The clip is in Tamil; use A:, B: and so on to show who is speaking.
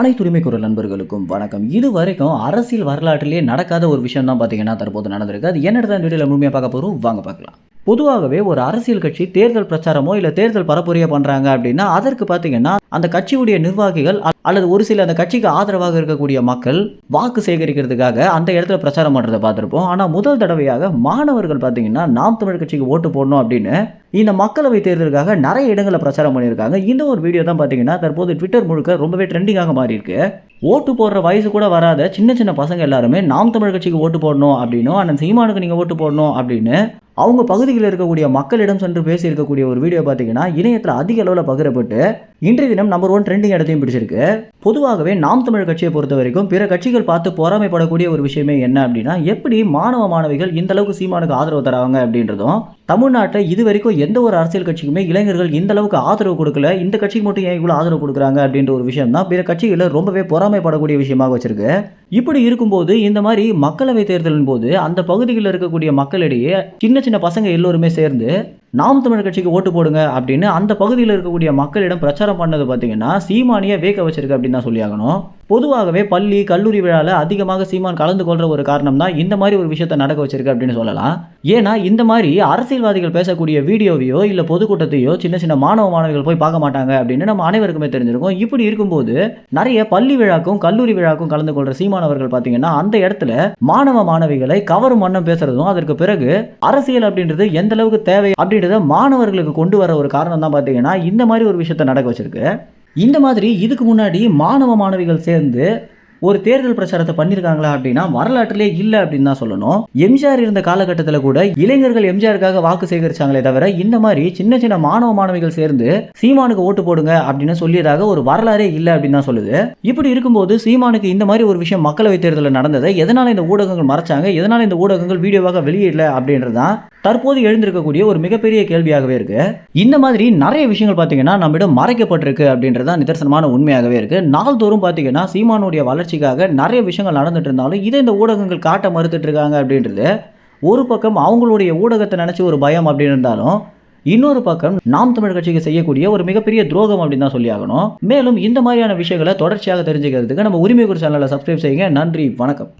A: அனைத்து உரிமை குரல் நண்பர்களுக்கும் வணக்கம். இது வரைக்கும் அரசியல் வரலாற்றிலேயே நடக்காத ஒரு விஷயம் தான் பார்த்தீங்கன்னா தற்போது நடந்திருக்கு. அது என்ன தான் வீடியோவில் முழுமையாக பார்க்க போகிறோம் வாங்க பார்க்கலாம். பொதுவாகவே ஒரு அரசியல் கட்சி தேர்தல் பிரச்சாரமோ இல்லை தேர்தல் பரப்புரையோ பண்ணுறாங்க அப்படின்னா அதற்கு பார்த்தீங்கன்னா அந்த கட்சியுடைய நிர்வாகிகள் அல்லது ஒரு சில அந்த கட்சிக்கு ஆதரவாக இருக்கக்கூடிய மக்கள் வாக்கு சேகரிக்கிறதுக்காக அந்த இடத்துல பிரச்சாரம் பண்ணுறதை பார்த்துருப்போம். ஆனால் முதல் தடவையாக மாணவர்கள் பார்த்தீங்கன்னா நாம் தமிழ் கட்சிக்கு ஓட்டு போடணும் அப்படின்னு இந்த மக்களவை தேர்தலுக்காக நிறைய இடங்களில் பிரச்சாரம் பண்ணியிருக்காங்க. இந்த ஒரு வீடியோ தான் பார்த்தீங்கன்னா தற்போது ட்விட்டர் முழுக்க ரொம்பவே ட்ரெண்டிங்காக மாறி இருக்கு ஓட்டு போடுற வயசு கூட வராத சின்ன சின்ன பசங்க எல்லாருமே நாம் தமிழ் கட்சிக்கு ஓட்டு போடணும் அப்படின்னும் அண்ணன் சீமானுக்கு நீங்கள் ஓட்டு போடணும் அப்படின்னு அவங்க பகுதியில் இருக்கக்கூடிய மக்களிடம் சென்று பேசி இருக்கக்கூடிய ஒரு வீடியோ பார்த்தீங்கன்னா இணையத்தில் அதிக அளவில் பகிரப்பட்டு இன்றைய தினம் நம்பர் ஒன் ட்ரெண்டிங் இடத்தையும் பிடிச்சிருக்கு. பொதுவாகவே நாம் தமிழ் கட்சியை பொறுத்த வரைக்கும் பிற கட்சிகள் பார்த்து பொறாமைப்படக்கூடிய ஒரு விஷயமே என்ன அப்படின்னா எப்படி மாணவ மாணவிகள் இந்த அளவுக்கு சீமானுக்கு ஆதரவு தராங்க அப்படின்றதும் தமிழ்நாட்டில் இது வரைக்கும் எந்த ஒரு அரசியல் கட்சிக்குமே இளைஞர்கள் இந்த அளவுக்கு ஆதரவு கொடுக்கல. இந்த கட்சிக்கு மட்டும் ஏன் இவ்வளோ ஆதரவு கொடுக்குறாங்க அப்படின்ற ஒரு விஷயம் தான் பிற கட்சிகளை ரொம்பவே பொறாமைப்படக்கூடிய விஷயமாக வச்சிருக்கு. இப்படி இருக்கும்போது இந்த மாதிரி மக்களவை தேர்தலின் போது அந்த பகுதிகளில் இருக்கக்கூடிய மக்களிடையே சின்ன சின்ன பசங்க எல்லோருமே சேர்ந்து நாம் தமிழர் கட்சிக்கு ஓட்டு போடுங்க அப்படின்னு அந்த பகுதியில் இருக்கக்கூடிய மக்களிடம் பிரச்சாரம் பண்ணது பார்த்தீங்கன்னா சீமானியை வேக வச்சிருக்கு அப்படின்னு தான் சொல்லியாகணும். பொதுவாகவே பள்ளி கல்லூரி விழாவில் அதிகமாக சீமான் கலந்து கொள்கிற ஒரு காரணம் தான் இந்த மாதிரி ஒரு விஷயத்தை நடக்க வச்சிருக்கு அப்படின்னு சொல்லலாம். ஏன்னா இந்த மாதிரி அரசியல்வாதிகள் பேசக்கூடிய வீடியோவையோ இல்லை பொதுக்கூட்டத்தையோ சின்ன சின்ன மாணவ மாணவிகள் போய் பார்க்க மாட்டாங்க அப்படின்னு நம்ம அனைவருக்குமே தெரிஞ்சிருக்கும். இப்படி இருக்கும்போது நிறைய பள்ளி விழாக்கும் கல்லூரி விழாக்கும் கலந்து கொள்கிற சீமானவர்கள் பார்த்தீங்கன்னா அந்த இடத்துல மாணவ மாணவிகளை கவரும் வண்ணம் பேசுறதும் அதற்கு பிறகு அரசியல் அப்படின்றது எந்த அளவுக்கு தேவை அப்படின்றத மாணவர்களுக்கு கொண்டு வர ஒரு காரணம் தான் பார்த்தீங்கன்னா இந்த மாதிரி ஒரு விஷயத்த நடக்க வச்சிருக்கு. இந்த மாதிரி இதுக்கு முன்னாடி மாணவ மாணவிகள் சேர்ந்து ஒரு தேர்தல் பிரச்சாரத்தை பண்ணியிருக்காங்களா அப்படின்னா வரலாற்றிலே இல்லை அப்படின்னு தான் சொல்லணும். எம்ஜிஆர் இருந்த காலகட்டத்தில் கூட இளைஞர்கள் எம்ஜிஆருக்காக வாக்கு சேகரிச்சாங்களே தவிர இந்த மாதிரி சின்ன சின்ன மாணவ மாணவிகள் சேர்ந்து சீமானுக்கு ஓட்டு போடுங்க அப்படின்னு சொல்லியதாக ஒரு வரலாறே இல்லை அப்படின்னு தான் சொல்லுது. இப்படி இருக்கும்போது சீமானுக்கு இந்த மாதிரி ஒரு விஷயம் மக்களவை தேர்தலில் நடந்ததை எதனால இந்த ஊடகங்கள் மறைச்சாங்க எதனால இந்த ஊடகங்கள் வீடியோவாக வெளியிடல அப்படின்றது தான் தற்போது எழுந்திருக்கக்கூடிய ஒரு மிகப்பெரிய கேள்வியாகவே இருக்கு. இந்த மாதிரி நிறைய விஷயங்கள் பார்த்தீங்கன்னா நம்மிடம் மறைக்கப்பட்டிருக்கு அப்படின்றது தான் நிதர்சனமான உண்மையாகவே இருக்கு. நாள்தோறும் பார்த்தீங்கன்னா சீமானுடைய வளர்ச்சிக்காக நிறைய விஷயங்கள் நடந்துட்டு இருந்தாலும் இதை இந்த ஊடகங்கள் காட்ட மறுத்துட்டு இருக்காங்க அப்படின்றது ஒரு பக்கம் அவங்களுடைய ஊடகத்தை நினச்சி ஒரு பயம் அப்படின்னு இருந்தாலும் இன்னொரு பக்கம் நாம் தமிழ் கட்சிக்கு செய்யக்கூடிய ஒரு மிகப்பெரிய துரோகம் அப்படின்னு தான் சொல்லி ஆகணும். மேலும் இந்த மாதிரியான விஷயங்களை தொடர்ச்சியாக தெரிஞ்சுக்கிறதுக்கு நம்ம உரிமை குறி சேனலை சப்ஸ்கிரைப் செய்யுங்க. நன்றி வணக்கம்.